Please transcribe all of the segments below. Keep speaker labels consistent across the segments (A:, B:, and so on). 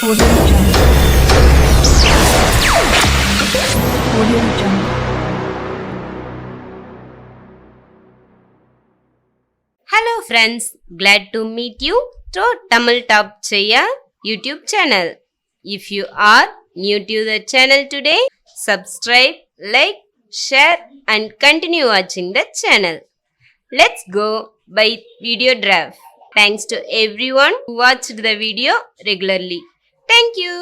A: Hello friends, glad to meet you through Tamil Top Chaya YouTube channel. If you are new to the channel today, subscribe, like, share and continue watching the channel. Let's go by video draft. Thanks to everyone who watched the video regularly. Thank you.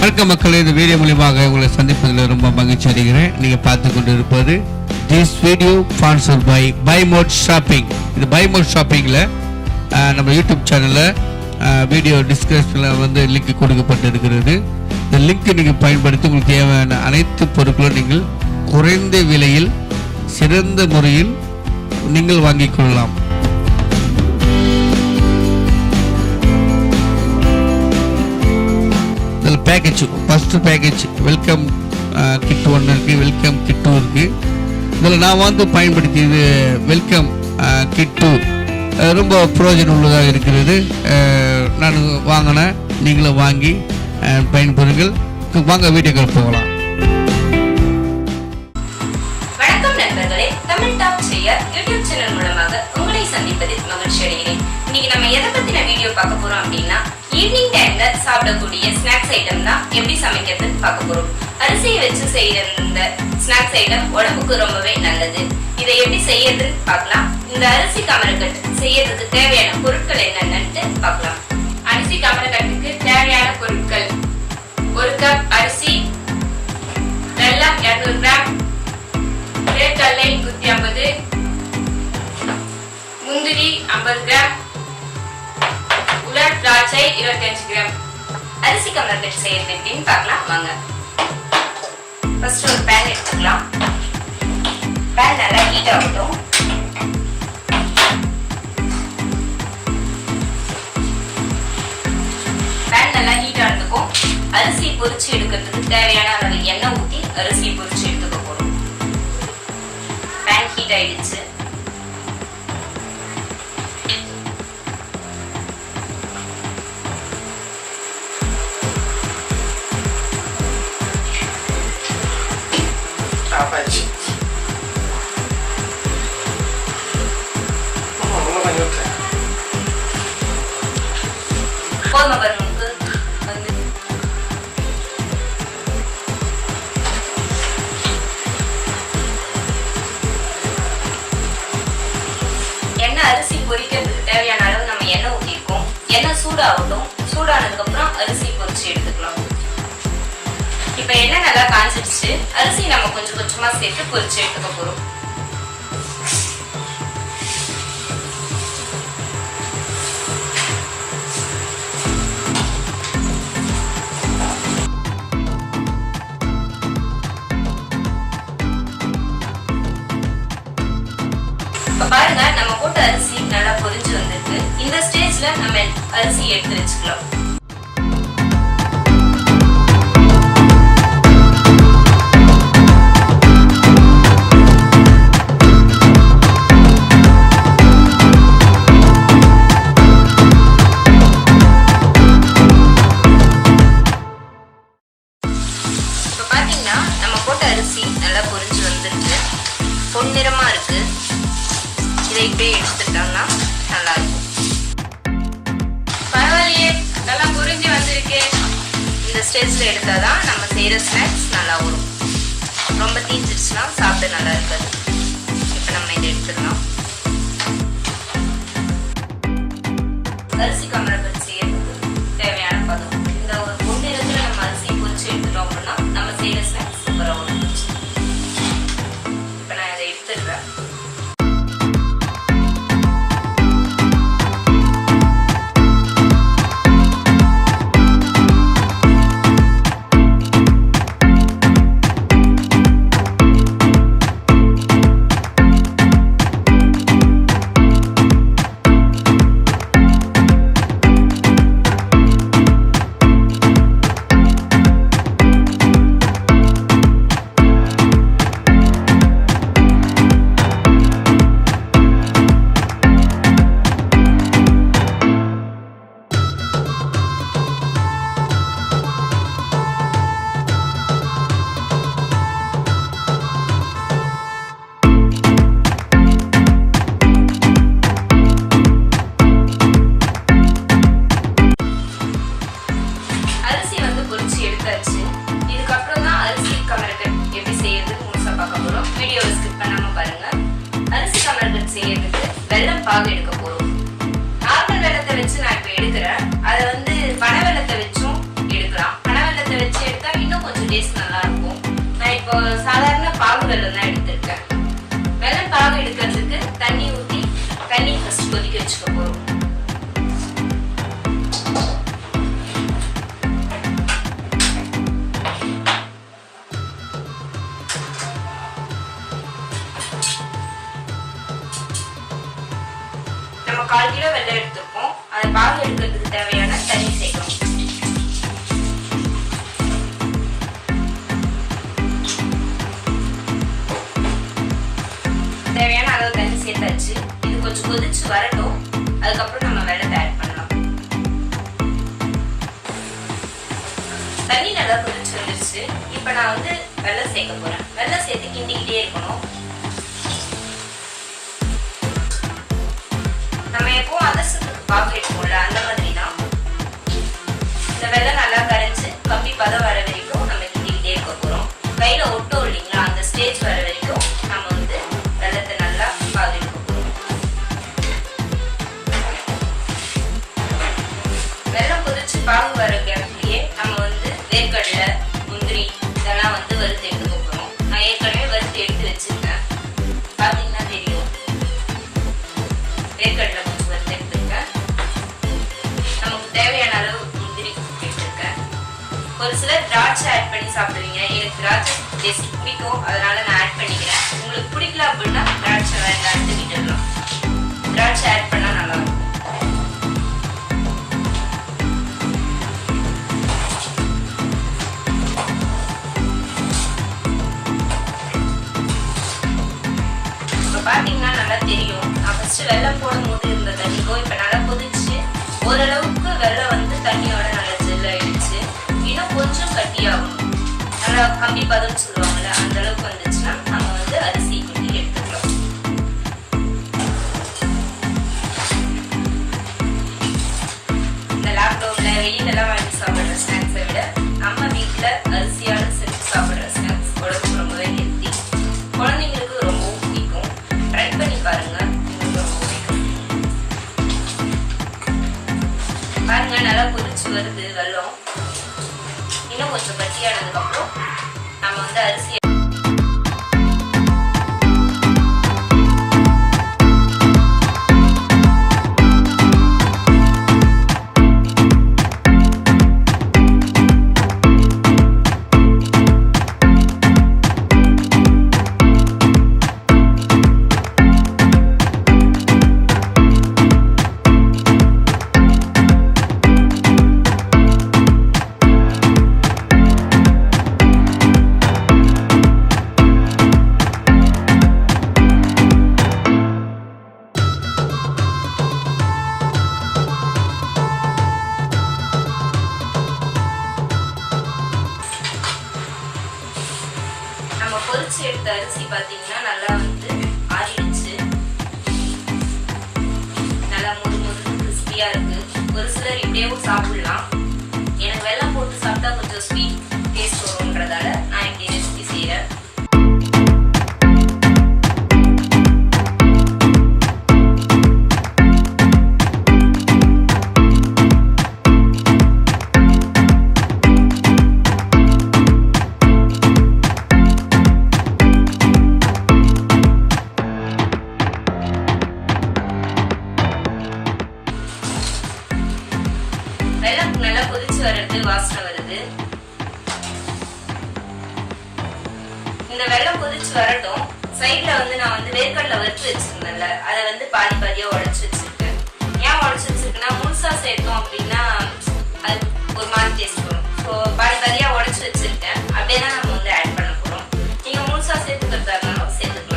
B: வணக்கம் மக்களே இந்த video மூலியமாக உங்களை சந்திப்பதில் ரொம்ப மகிழ்ச்சி அடைகிறேன். நீங்க பார்த்து கொண்டு இருப்பது this video sponsor by buy mode shopping இது பை மோட் ஷாப்பிங்கில் நம்ம யூடியூப் சேனலில் வீடியோ டிஸ்கிரிப்ஷனில் வந்து லிங்க் கொடுக்கப்பட்டிருக்கிறது. இந்த லிங்க் நீங்கள் பயன்படுத்தி உங்களுக்கு தேவையான அனைத்து பொருட்களும் நீங்கள் குறைந்த விலையில் சிறந்த முறையில் நீங்கள் வாங்கிக் கொள்ளலாம். இதில் package first package welcome kit ஒன்று இருக்குது வெல்கம் கிட் டூ இருக்குது இதில் நான் வந்து பயன்படுத்தியது வெல்கம் கிட் டூ ரொம்ப பிரயோஜனம் உள்ளதாக இருக்கிறது. நான் வாங்கினேன் நீங்களும் வாங்கி பயன்பெறுங்கள். வாங்க வீட்டுக்கு போகலாம்.
A: உங்களை மகிழ்ச்சி அடைகிறேன் இன்னைக்கு நம்ம எதை பத்தின வீடியோ பார்க்க போறோம் அப்படின்னா ஈவினிங் டைம்ல சாப்பிடக்கூடிய ஸ்நாக்ஸ் ஐட்டம் தான் எப்படி சமைக்கிறதுன்னு பார்க்க போறோம். அரிசியை வச்சு செய்யற இந்த ஸ்நாக்ஸ் ஐட்டம் உடம்புக்கு ரொம்பவே நல்லது. இதை எப்படி செய்யறதுன்னு பார்க்கலாம். இந்த அரிசி கமரக்கட்டு செய்யறதுக்கு தேவையான பொருட்கள் என்னென்னு பார்க்கலாம். அரிசி கமரக்கட்டுக்கு தேவையான பொருட்கள். ஒரு கப் அரிசி வெல்லம் 200 கிராம். வேர்க்கடலை ஐம்பது கிராம். உலர் திராட்சை இருபத்தஞ்சு கிராம். அரிசி கமலர் செய்யறது எப்படின்னு பார்க்கலாம். வாங்க. ஃபர்ஸ்ட் ஒரு பேன் எடுத்துக்கலாம். பேன் நல்லா ஹீட் ஆகட்டும் பேன் நல்லா ஹீட் ஆனதுக்கும் அரிசி பொரிச்சு எடுக்கிறதுக்கு தேவையான அளவு எண்ணெய் ஊற்றி அரிசி பொரிச்சு எடுத்துக்க போகிறோம் பேன் ஹீட் ஆயிடுச்சு. எண்ணெய் சூடாகட்டும் சூடானதுக்கு அப்புறம் அரிசி பொரிச்சு எடுத்துக்கலாம். இப்போ எண்ணெய் நல்லா காஞ்சிடுச்சு. அரிசி நம்ம கொஞ்சம் கொஞ்சமா சேர்த்து பொரிச்சு எடுத்துக்க போறோம். இப்ப பாருங்க நம்ம போட்ட அரிசி நல்லா பொரிஞ்சு வந்து இந்த ஸ்டேஜ்ல நம்ம அரிசி எடுத்து வச்சுக்கலாம். இப்போ பார்த்தீங்கன்னா நம்ம போட்ட அரிசி நல்லா பொரிஞ்சு வந்திருக்கு பொன்னிறமா இருக்கு. இதை இப்படியே எடுத்துட்டோம்னா நல்லா இருக்கும் நல்லா புரிஞ்சு வந்திருக்கு. இந்த ஸ்டேஜ்ல எடுத்தாதான் நம்ம செய்கிற ஸ்நாக்ஸ் நல்லா வரும். ரொம்ப தீஞ்சிருச்சுன்னா சாப்பிட நல்லா இருக்காது. இப்போ நம்ம இதை எடுத்துக்கலாம் அரிசி கமரங்கள் செய்யறதுக்கு வெள்ளம் பாகு எடுக்க போறோம். நார்மல் வெள்ளத்தை வச்சு நான் இப்போ எடுக்கிறேன். அதை வந்து பனை வெள்ளத்தை வச்சும் எடுக்கலாம். பனை வச்சு எடுத்தா இன்னும் கொஞ்சம் டேஸ்ட் நல்லா இருக்கும். நான் இப்போ சாதாரண பாகு வெள்ளம் தான் எடுத்திருக்கேன். வெள்ளம் பாகு எடுக்கிறதுக்கு தண்ணி ஊற்றி தண்ணி ஃபஸ்ட் கொதிக்க வச்சுக்க போறோம். நம்ம கால் கிலோ வெள்ளம் எடுத்திருக்கோம் அதை பாகு எடுக்கிறதுக்கு தேவையான தண்ணி சேர்க்கணும். தேவையான அளவு தண்ணி சேர்த்தாச்சு. இது கொஞ்சம் கொதிச்சு வரட்டும். அதுக்கப்புறம் நம்ம வெள்ளத்தை ஆட் பண்ணலாம். தண்ணி நல்லா கொதிச்சு வந்துருச்சு. இப்போ நான் வந்து வெள்ளம் சேர்க்க போறேன். வெள்ளம் சேர்த்து கிண்டிக்கிட்டே இருக்கணும். நம்ம எப்பவும் அதிர்சத்துக்கு பாக்கு எடுப்போம்ல அந்த மாதிரி தான் இந்த வெள்ளம் நல்லா ஒரு சிலர் திராட்சை ஆட் பண்ணி சாப்பிடுவீங்க. எனக்கு திராட்சை டேஸ்ட் பிடிக்கும். அதனால நான் ஆட் பண்ணிக்கிறேன். உங்களுக்கு பிடிக்கல அப்படின்னா திராட்சை வேண்டாம்னு விட்டுடலாம் திராட்சை ஆட் பண்ணா நல்லா கம்பி பதம் சொல்லுவாங்கல்ல அந்த அளவுக்கு வந்துச்சுன்னா நம்ம வந்து அரிசி கொட்டி எடுத்துக்கலாம் இந்த லாக்டவுன்ல வெளியிலலாம் வாங்கி சாப்பிடுற ஸ்நாக்ஸை விட நம்ம வீட்டில் அரிசியால செஞ்சு சாப்பிடுற ஸ்நாக்ஸ் உடம்பு ரொம்பவே ஹெல்த்தி குழந்தைங்களுக்கு ரொம்பவும் பிடிக்கும் ட்ரை பண்ணி பாருங்க ரொம்ப பாருங்க நல்லா பொறிச்சு வருது வெள்ளம். இன்னும் கொஞ்சம் கட்டியானதுக்கப்புறம் நம்ம வந்து அரிசி நல்லா கொதிச்சு வர்றது வாசனை வருது. இந்த வெள்ளம் கொதிச்சு வரட்டும். சைட்ல வந்து நான் வந்து வேர்க்கடல வறுத்து வச்சிருந்தேன்ல அதை வந்து பாதி பாதியா உடைச்சு வச்சிருக்கேன். ஏன் உடைச்சு வச்சிருக்கேன்னா முழுசா சேர்த்தோம் அப்படின்னா அது ஒரு மாதிரி டேஸ்ட் வரும். ஸோ பாதி பாதியா உடைச்சு வச்சிருக்கேன். அப்படியே தான் நம்ம வந்து ஆட் பண்ண போறோம். நீங்க முழுசா சேர்த்துக்கிறதா இருந்தாலும் சேர்த்துக்கணும்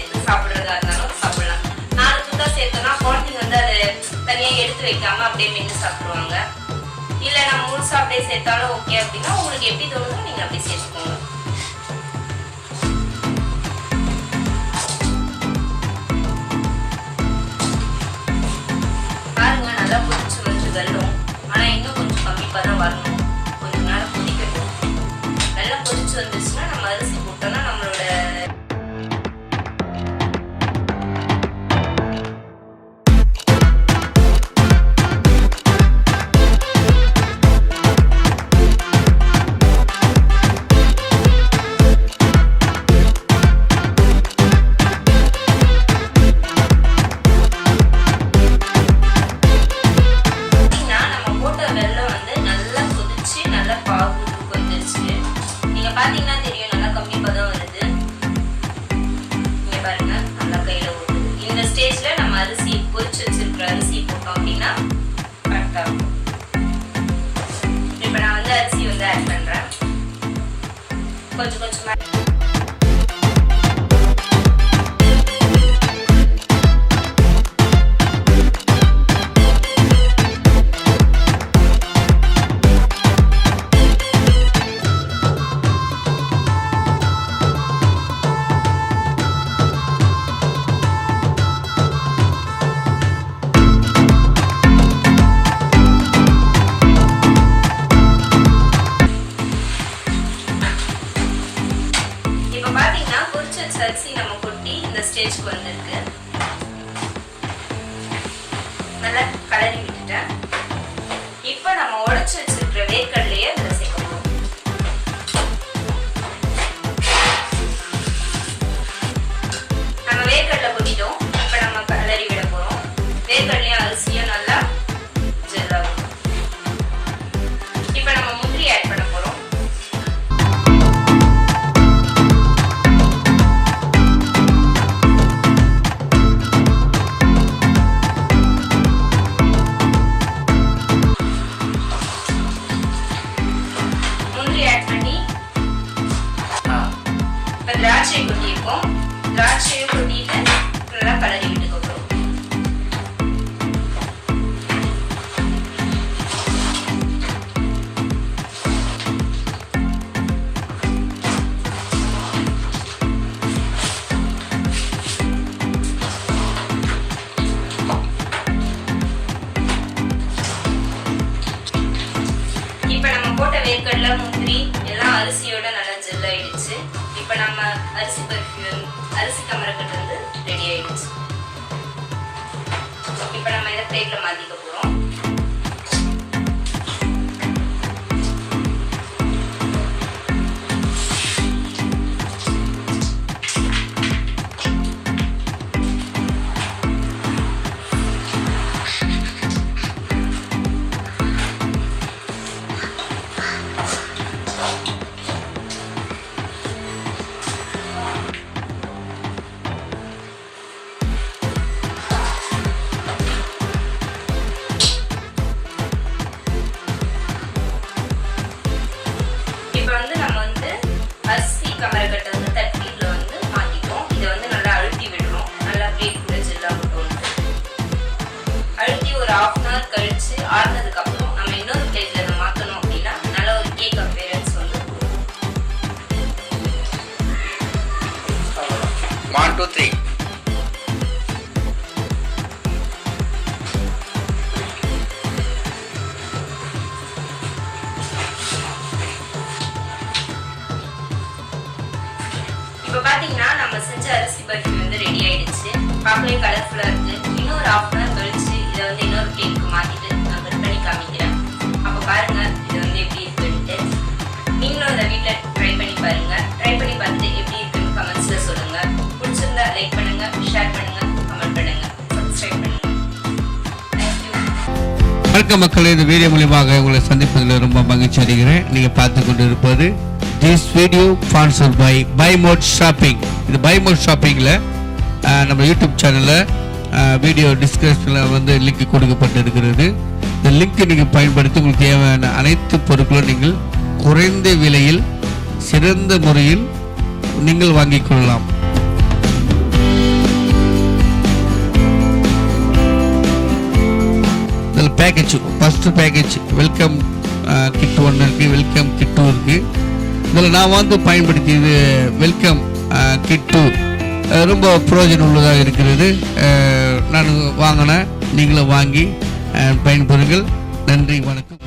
A: சேர்த்து சாப்பிடுறதா இருந்தாலும் சாப்பிடலாம். நாலு துண்டா சேர்த்தோம்னா குழந்தைங்க வந்து அதை தனியா எடுத்து வைக்காம அப்படியே மென்று சாப்பிடுவாங்க இல்ல நம்ம முழுசா அப்படியே சேர்த்தாலும் ஓகே அப்படின்னா உங்களுக்கு எப்படி தோணுதோ நீங்க அப்படியே சேர்த்துக்கோங்க. ஒரு ஹாஃப் அன் ஹவர் கழிச்சு ஆறுனதுக்கு அப்புறம் நம்ம இன்னொரு பிளேட்ல இதை மாத்தணும் அப்படின்னா நல்ல ஒரு கேக் அப்பியரன்ஸ் வந்து.
B: ஒன் டூ த்ரீ
A: இப்போ பாத்தீங்கன்னா நம்ம செஞ்ச அரிசி பர்ஃபி வந்து ரெடி ஆயிடுச்சு. பார்க்கவே கலர்ஃபுல்லா இருக்கு.
B: வணக்கம் மக்களே இந்த வீடியோ மூலியமாக உங்களை சந்திப்பதில் ரொம்ப மகிழ்ச்சி அடைகிறேன். நீங்கள் பார்த்து கொண்டு இருப்பது this video sponsor by buy mode shopping இது பை மோட் ஷாப்பிங்கில் நம்ம யூடியூப் சேனலில் வீடியோ டிஸ்கிரிப்ஷனில் வந்து லிங்க் கொடுக்கப்பட்டிருக்கிறது. இந்த லிங்க்கை நீங்கள் பயன்படுத்தி உங்களுக்கு தேவையான அனைத்து பொருட்களும் நீங்கள் குறைந்த விலையில் சிறந்த முறையில் நீங்கள் வாங்கிக் கொள்ளலாம். Package first package welcome kit ஒன்று இருக்குது வெல்கம் கிட் டூ இருக்குது இதில் நான் வந்து பயன்படுத்தியது வெல்கம் கிட் டூ ரொம்ப பிரயோஜனம் உள்ளதாக இருக்கிறது. நான் வாங்கினேன். நீங்களும் வாங்கி பயன்பெறுங்கள். நன்றி வணக்கம்.